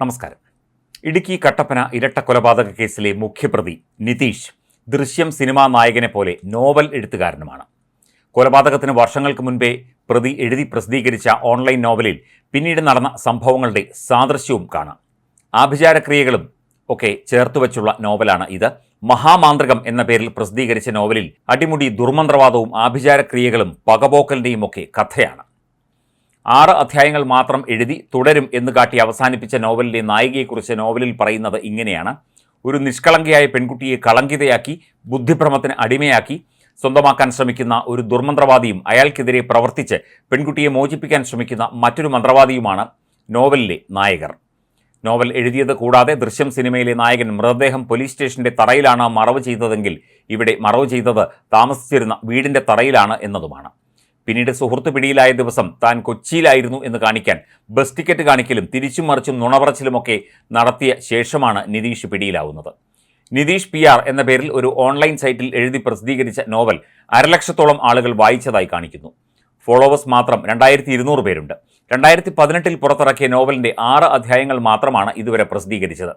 നമസ്കാരം. ഇടുക്കി കട്ടപ്പന ഇരട്ട കൊലപാതക കേസിലെ മുഖ്യപ്രതി നിതീഷ് ദൃശ്യം സിനിമാ നായകനെ പോലെ നോവൽ എഴുത്തുകാരനുമാണ്. കൊലപാതകത്തിന് വർഷങ്ങൾക്ക് മുൻപേ പ്രതി എഴുതി പ്രസിദ്ധീകരിച്ച ഓൺലൈൻ നോവലിൽ പിന്നീട് നടന്ന സംഭവങ്ങളുടെ സാദൃശ്യവും കാണാം. ആഭിചാരക്രിയകളും ഒക്കെ ചേർത്ത് വച്ചുള്ള നോവലാണ് ഇത്. മഹാമാന്ത്രികം എന്ന പേരിൽ പ്രസിദ്ധീകരിച്ച നോവലിൽ അടിമുടി ദുർമന്ത്രവാദവും ആഭിചാരക്രിയകളും പകപോക്കലിന്റെയും ഒക്കെ കഥയാണ്. ആറ് അധ്യായങ്ങൾ മാത്രം എഴുതി തുടരും എന്ന് കാട്ടി അവസാനിപ്പിച്ച നോവലിലെ നായികയെക്കുറിച്ച് നോവലിൽ പറയുന്നത് ഇങ്ങനെയാണ്. ഒരു നിഷ്കളങ്കയായ പെൺകുട്ടിയെ കളങ്കിതയാക്കി ബുദ്ധിഭ്രമത്തിന് അടിമയാക്കി സ്വന്തമാക്കാൻ ശ്രമിക്കുന്ന ഒരു ദുർമന്ത്രവാദിയും അയാൾക്കെതിരെ പ്രവർത്തിച്ച് പെൺകുട്ടിയെ മോചിപ്പിക്കാൻ ശ്രമിക്കുന്ന മറ്റൊരു മന്ത്രവാദിയുമാണ് നോവലിലെ നായകർ. നോവൽ എഴുതിയത് കൂടാതെ ദൃശ്യം സിനിമയിലെ നായകൻ മൃതദേഹം പോലീസ് സ്റ്റേഷന്റെ തറയിലാണ് മറവ് ചെയ്തതെങ്കിൽ ഇവിടെ മറവ് ചെയ്തത് താമസിച്ചിരുന്ന വീടിന്റെ തറയിലാണ് എന്നതുമാണ്. പിന്നീട് സുഹൃത്ത് പിടിയിലായ ദിവസം താൻ കൊച്ചിയിലായിരുന്നു എന്ന് കാണിക്കാൻ ബസ് ടിക്കറ്റ് കാണിക്കലും തിരിച്ചും മറിച്ചും നുണപറച്ചിലുമൊക്കെ നടത്തിയ ശേഷമാണ് നിതീഷ് പിടിയിലാവുന്നത്. നിതീഷ് പി ആർ എന്ന പേരിൽ ഒരു ഓൺലൈൻ സൈറ്റിൽ എഴുതി പ്രസിദ്ധീകരിച്ച നോവൽ അരലക്ഷത്തോളം ആളുകൾ വായിച്ചതായി കാണിക്കുന്നു. ഫോളോവേഴ്സ് മാത്രം രണ്ടായിരത്തി ഇരുന്നൂറ് പേരുണ്ട്. രണ്ടായിരത്തി പതിനെട്ടിൽ പുറത്തിറക്കിയ നോവലിന്റെ ആറ് അധ്യായങ്ങൾ മാത്രമാണ് ഇതുവരെ പ്രസിദ്ധീകരിച്ചത്.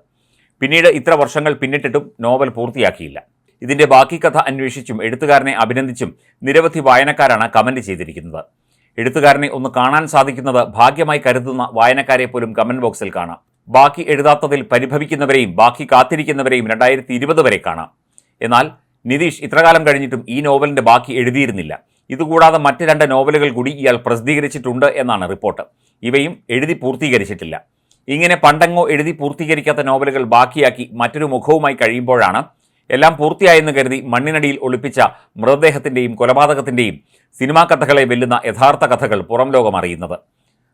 പിന്നീട് ഇത്ര വർഷങ്ങൾ പിന്നിട്ടിട്ടും നോവൽ പൂർത്തിയാക്കിയില്ല. ഇതിന്റെ ബാക്കി കഥ അന്വേഷിച്ചും എഴുത്തുകാരനെ അഭിനന്ദിച്ചും നിരവധി വായനക്കാരാണ് കമന്റ് ചെയ്തിരിക്കുന്നത്. എഴുത്തുകാരനെ ഒന്ന് കാണാൻ സാധിക്കുന്നത് ഭാഗ്യമായി കരുതുന്ന വായനക്കാരെ പോലും കമന്റ് ബോക്സിൽ കാണാം. ബാക്കി എഴുതാത്തതിൽ പരിഭവിക്കുന്നവരെയും ബാക്കി കാത്തിരിക്കുന്നവരെയും രണ്ടായിരത്തി ഇരുപത് വരെ കാണാം. എന്നാൽ നിതീഷ് ഇത്രകാലം കഴിഞ്ഞിട്ടും ഈ നോവലിന്റെ ബാക്കി എഴുതിയിരുന്നില്ല. ഇതുകൂടാതെ മറ്റ് രണ്ട് നോവലുകൾ കൂടി ഇയാൾ പ്രസിദ്ധീകരിച്ചിട്ടുണ്ട് എന്നാണ് റിപ്പോർട്ട്. ഇവയും എഴുതി പൂർത്തീകരിച്ചിട്ടില്ല. ഇങ്ങനെ പണ്ടെങ്ങോ എഴുതി പൂർത്തീകരിക്കാത്ത നോവലുകൾ ബാക്കിയാക്കി മറ്റൊരു മുഖവുമായി കഴിയുമ്പോഴാണ് എല്ലാം പൂർത്തിയായെന്ന് കരുതി മണ്ണിനടിയിൽ ഒളിപ്പിച്ച മൃതദേഹത്തിന്റെയും കൊലപാതകത്തിന്റെയും സിനിമാ കഥകളെ വെല്ലുന്ന യഥാർത്ഥ കഥകൾ പുറം ലോകം അറിയുന്നത്.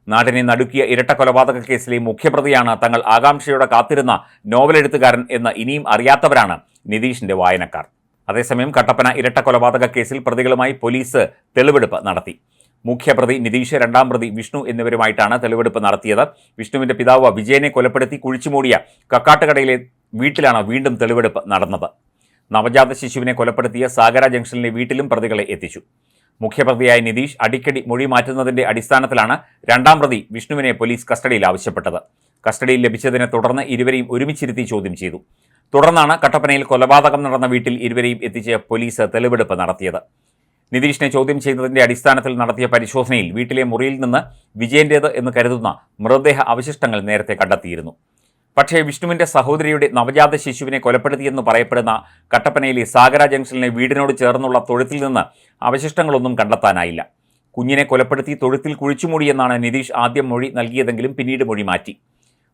നാടിനെ നടുക്കിയ ഇരട്ട കൊലപാതക കേസിലെ മുഖ്യപ്രതിയാണ് തങ്ങൾ ആകാംക്ഷയോടെ കാത്തിരുന്ന നോവലെഴുത്തുകാരൻ എന്ന് ഇനിയും അറിയാത്തവരാണ് നിതീഷിന്റെ വായനക്കാർ. അതേസമയം കട്ടപ്പന ഇരട്ട കൊലപാതക കേസിൽ പ്രതികളുമായി പോലീസ് തെളിവെടുപ്പ് നടത്തി. മുഖ്യപ്രതി നിതീഷ് രണ്ടാം പ്രതി വിഷ്ണു എന്നിവരുമായിട്ടാണ് തെളിവെടുപ്പ് നടത്തിയത്. വിഷ്ണുവിന്റെ പിതാവ് വിജയനെ കൊലപ്പെടുത്തി കുഴിച്ചുമൂടിയ കക്കാട്ടുകടയിലെ വീട്ടിലാണ് വീണ്ടും തെളിവെടുപ്പ് നടന്നത്. നവജാത ശിശുവിനെ കൊലപ്പെടുത്തിയ സാഗര ജംഗ്ഷനിലെ വീട്ടിലും പ്രതികളെ എത്തിച്ചു. മുഖ്യപ്രതിയായ നിതീഷ് അടിക്കടി മൊഴി മാറ്റുന്നതിന്റെ അടിസ്ഥാനത്തിലാണ് രണ്ടാം പ്രതി വിഷ്ണുവിനെ പോലീസ് കസ്റ്റഡിയിൽ ആവശ്യപ്പെട്ടത്. കസ്റ്റഡിയിൽ ലഭിച്ചതിനെ തുടർന്ന് ഇരുവരെയും ഒരുമിച്ചിരുത്തി ചോദ്യം ചെയ്തു. തുടർന്നാണ് കട്ടപ്പനയിൽ കൊലപാതകം നടന്ന വീട്ടിൽ ഇരുവരെയും എത്തിച്ച് പോലീസ് തെളിവെടുപ്പ് നടത്തിയത്. നിതീഷിനെ ചോദ്യം ചെയ്തതിന്റെ അടിസ്ഥാനത്തിൽ നടത്തിയ പരിശോധനയിൽ വീട്ടിലെ മുറിയിൽ നിന്ന് വിജയന്റേത് എന്ന് കരുതുന്ന മൃതദേഹ അവശിഷ്ടങ്ങൾ നേരത്തെ കണ്ടെത്തിയിരുന്നു. പക്ഷേ വിഷ്ണുവിന്റെ സഹോദരിയുടെ നവജാത ശിശുവിനെ കൊലപ്പെടുത്തിയെന്ന് പറയപ്പെടുന്ന കട്ടപ്പനയിലെ സാഗര ജംഗ്ഷനിലെ വീടിനോട് ചേർന്നുള്ള തൊഴുത്തിൽ നിന്ന് അവശിഷ്ടങ്ങളൊന്നും കണ്ടെത്താനായില്ല. കുഞ്ഞിനെ കൊലപ്പെടുത്തി തൊഴുത്തിൽ കുഴിച്ചുമൂടിയെന്നാണ് നിതീഷ് ആദ്യം മൊഴി നൽകിയതെങ്കിലും പിന്നീട് മൊഴി മാറ്റി.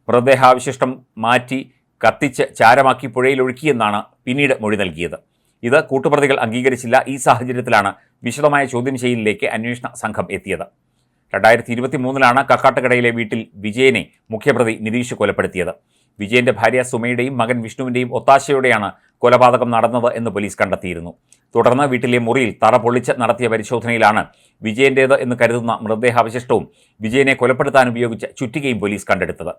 മൃതദേഹാവശിഷ്ടം മാറ്റി കത്തിച്ച് ചാരമാക്കി പുഴയിലൊഴുക്കിയെന്നാണ് പിന്നീട് മൊഴി നൽകിയത്. ഇത് കൂട്ടുപ്രതികൾ അംഗീകരിച്ചില്ല. ഈ സാഹചര്യത്തിലാണ് വിശദമായ ചോദ്യം ചെയ്യലിലേക്ക് അന്വേഷണ സംഘം എത്തിയത്. രണ്ടായിരത്തി ഇരുപത്തി മൂന്നിലാണ് കക്കാട്ടുകടയിലെ വീട്ടിൽ വിജയനെ മുഖ്യപ്രതി നിതീഷ് കൊലപ്പെടുത്തിയത്. വിജയന്റെ ഭാര്യ സുമയുടെയും മകൻ വിഷ്ണുവിന്റെയും ഒത്താശയോടെയാണ് കൊലപാതകം നടന്നത് എന്ന് പോലീസ് കണ്ടെത്തിയിരുന്നു. തുടർന്ന് വീട്ടിലെ മുറിയിൽ തറ പൊളിച്ച് നടത്തിയ പരിശോധനയിലാണ് വിജയന്റേത് എന്ന് കരുതുന്ന മൃതദേഹാവശിഷ്ടവും വിജയനെ കൊലപ്പെടുത്താൻ ഉപയോഗിച്ച ചുറ്റികയും പോലീസ് കണ്ടെടുത്തത്.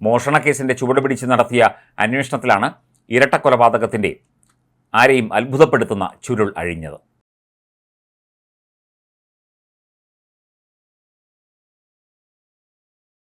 മോഷണക്കേസിന്റെ ചുവടുപിടിച്ച് നടത്തിയ അന്വേഷണത്തിലാണ് ഇരട്ടക്കൊലപാതകത്തിന്റെ ആരെയും അത്ഭുതപ്പെടുത്തുന്ന ചുരുൾ അഴിഞ്ഞത്.